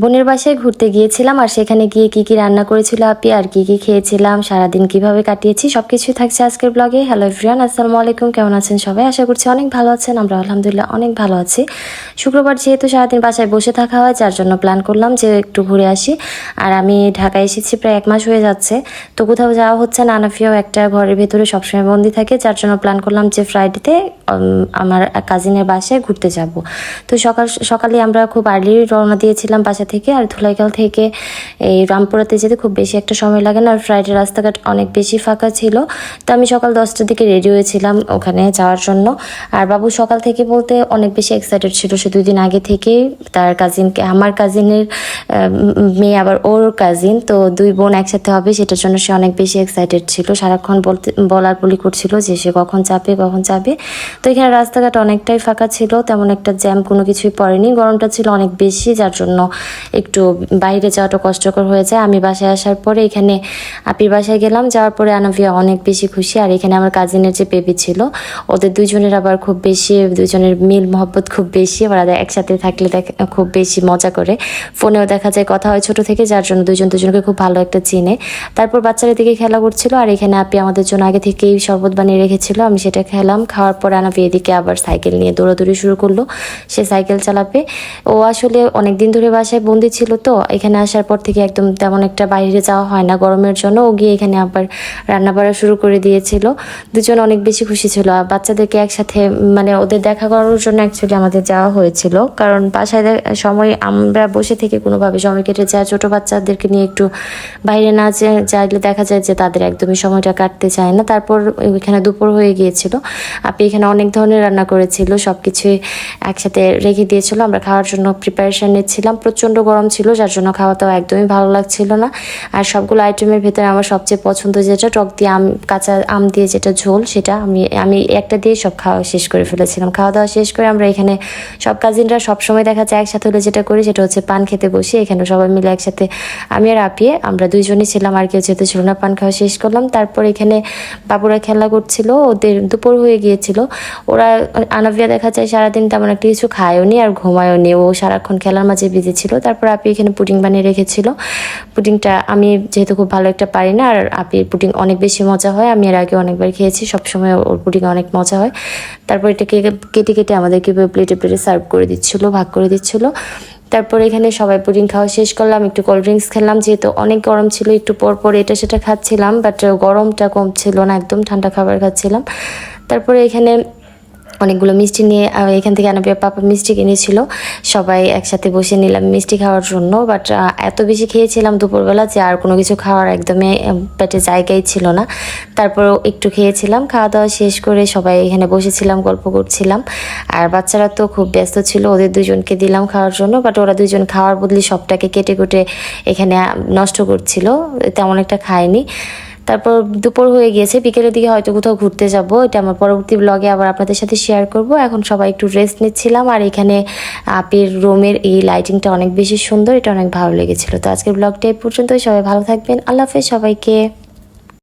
বোনের বাসায় ঘুরতে গিয়েছিলাম আর সেখানে গিয়ে কি কি রান্না করেছিল আপি আর কি কি খেয়েছিলাম, সারাদিন কীভাবে কাটিয়েছি সব কিছুই থাকছে আজকের ব্লগে হ্যালো এভরিওয়ান আসসালামু আলাইকুম, কেমন আছেন সবাই? আশা করছি অনেক ভালো আছেন, আমরা আলহামদুলিল্লাহ অনেক ভালো আছি। শুক্রবার যেহেতু সারাদিন বাসায় বসে থাকা হয়, যার জন্য প্ল্যান করলাম যে একটু ঘুরে আসি। আর আমি ঢাকায় এসেছি প্রায় এক মাস হয়ে যাচ্ছে, তো কোথাও যাওয়া হচ্ছে না আনাফিয়াও একটা ঘরের ভেতরে সবসময় বন্দি থাকে, যার জন্য প্ল্যান করলাম যে ফ্রাইডেতে আমার কাজিনের বাসায় ঘুরতে যাব। তো সকাল, সকালে আমরা খুব আর্লি রওনা দিয়েছিলাম বাসা থেকে আর ধুলাইখাল থেকে এই রামপুরাতে যেতে খুব বেশি একটা সময় লাগে না। আর ফ্রাইডে রাস্তাঘাট অনেক বেশি ফাঁকা ছিল। তো আমি সকাল দশটার দিকে রেডি হয়েছিলাম ওখানে যাওয়ার জন্য। আর বাবু সকাল থেকে বলতে অনেক বেশি এক্সাইটেড ছিল। সে দুই দিন আগে থেকেই তার কাজিনকে আমার কাজিনের মেয়ে আবার ওর কাজিন তো দুই বোন একসাথে হবে, সেটার জন্য সে অনেক বেশি এক্সাইটেড ছিল। সারাক্ষণ বলতে, বলার বলি করছিল যে সে কখন যাবে কখন যাবে। তো এখানে রাস্তাঘাট অনেকটাই ফাঁকা ছিল, তেমন একটা জ্যাম কোনো কিছুই পড়েনি। গরমটা ছিল অনেক বেশি, যার জন্য একটু বাইরে যাওয়াটা কষ্টকর হয়ে যায়। আমি বাসায় আসার পরে এখানে আপির বাসায় গেলাম, যাওয়ার পরে আনাভিয়া অনেক বেশি খুশি। আর এখানে আমার কাজিনের যে বেবি ছিল, ওদের দুজনের আবার খুব বেশি দুজনের মিল, মহব্বত খুব বেশি। ওরা একসাথে থাকলে খুব বেশি মজা করে। ফোনেও দেখা যায় কথা হয় ছোট থেকে, যার জন্য দুজন দুজনকে খুব ভালো একটা চিনে। তারপর বাচ্চারা দিকে খেলা করছিল, আর এখানে আপি আমাদের জন্য আগে থেকেই শরবত বানিয়ে রেখেছিল। আমি সেটা খেলাম, খাওয়ার পর আনাবি এদিকে আবার সাইকেল নিয়ে দৌড়াদৌড়ি শুরু করল। সে সাইকেল চালাবে। ও আসলে অনেক দিন ধরে বাসায় বন্দি ছিল তো, এখানে আসার পর থেকে একদম তেমন একটা বাইরে যাওয়া হয় না গরমের জন্য। ও গিয়ে এখানে আবার রান্না বাড়া শুরু করে দিয়েছিল। দুজন অনেক বেশি খুশি ছিল। আর বাচ্চাদেরকে একসাথে মানে ওদের দেখা করার জন্য অ্যাকচুয়ালি আমাদের যাওয়া হয়েছিল। কারণ বাসায় সময় আমরা বসে থেকে কোনোভাবে সময় কেটে যায়। ছোটো বাচ্চাদেরকে নিয়ে একটু বাইরে না যাইলে দেখা যায় যে তাদের একদমই সময়টা কাটতে চায় না। তারপর এখানে দুপুর হয়ে গিয়েছিল। আপনি এখানে অনেক ধরনের রান্না করেছিল। সব কিছুই একসাথে রেখে দিয়েছিল। আমরা খাওয়ার জন্য প্রিপারেশান নিচ্ছিলাম। প্রচণ্ড গরম ছিল, যার জন্য খাওয়া দাওয়া একদমই ভালো লাগছিল না। আর সবগুলো আইটেমের ভেতরে আমার সবচেয়ে পছন্দ যেটা, টক দিয়ে আম, কাঁচা আম দিয়ে যেটা ঝোল, সেটা আমি আমি একটা দিয়ে সব খাওয়া শেষ করে ফেলেছিলাম। খাওয়া দাওয়া শেষ করে আমরা এখানে সব কাজিনরা সবসময় দেখা যায় একসাথে হলে যেটা করি, সেটা হচ্ছে পান খেতে বসি। এখানে সবাই মিলে একসাথে, আমি আর আপিয়ে আমরা দুইজনই ছিলাম, আর কেউ যেতে ছিল না, পান খাওয়া শেষ করলাম। তারপর এখানে বাবুরা খেলা করছিল, ওদের দুপুর হয়ে গিয়েছিল। ওরা আনাভিয়া দেখা যায় সারাদিন তেমন একটা কিছু খায়ও নি আর ঘুমায়ও নি। ও সারাক্ষণ খেলার মাঝে বিজি ছিল তারপর আপি এখানে পুডিং বানিয়ে রেখেছিল। পুডিংটা আমি যেহেতু খুব ভালো একটা পারি না, আর আপির পুডিং অনেক বেশি মজা হয়। আমি এর আগে অনেকবার খেয়েছি, সবসময় ওর পুডিং অনেক মজা হয়। তারপর এটাকে কেটে কেটে আমাদেরকে প্লেটে প্লেটে সার্ভ করে দিচ্ছিল, ভাগ করে দিচ্ছিল। তারপর এখানে সবাই পুডিং খাওয়া শেষ করলাম, একটু কোল্ড ড্রিঙ্কস খেলাম। যেহেতু অনেক গরম ছিল, একটু পর পর এটা সেটা খাচ্ছিলাম বাট গরমটা কম ছিল না, একদম ঠান্ডা খাবার খাচ্ছিলাম। তারপরে এখানে অনেকগুলো মিষ্টি নিয়ে এখান থেকে আনাবিয়া পাপা মিষ্টি কিনেছিল। সবাই একসাথে বসে নিলাম মিষ্টি খাওয়ার জন্য বাট এত বেশি খেয়েছিলাম দুপুরবেলা যে আর কোনো কিছু খাওয়ার একদমই পেটে জায়গাই ছিল না। তারপর একটু খেয়েছিলাম, খাওয়া দাওয়া শেষ করে সবাই এখানে বসেছিলাম, গল্প করছিলাম। আর বাচ্চারা তো খুব ব্যস্ত ছিল, ওদের দুজনকে দিলাম খাওয়ার জন্য বাট ওরা দুজন খাওয়ার বদলে সবটাকে কেটে কুটে এখানে নষ্ট করছিল, তেমন একটা খায়নি। তারপর দুপুর হয়ে গিয়েছে, বিকেলের দিকে হয়তো কোথাও ঘুরতে যাব, এটা আমার পরবর্তী ব্লগে আবার আপনাদের সাথে শেয়ার করব। এখন সবাই একটু রেস্ট নিচ্ছিলাম, আর এখানে আপের রুমের এই লাইটিংটা অনেক বেশি সুন্দর, এটা অনেক ভালো লেগেছিল। তো আজকের ব্লগটা এই পর্যন্তই, সবাই ভালো থাকবেন, আল্লাহ হাফেজ সবাইকে।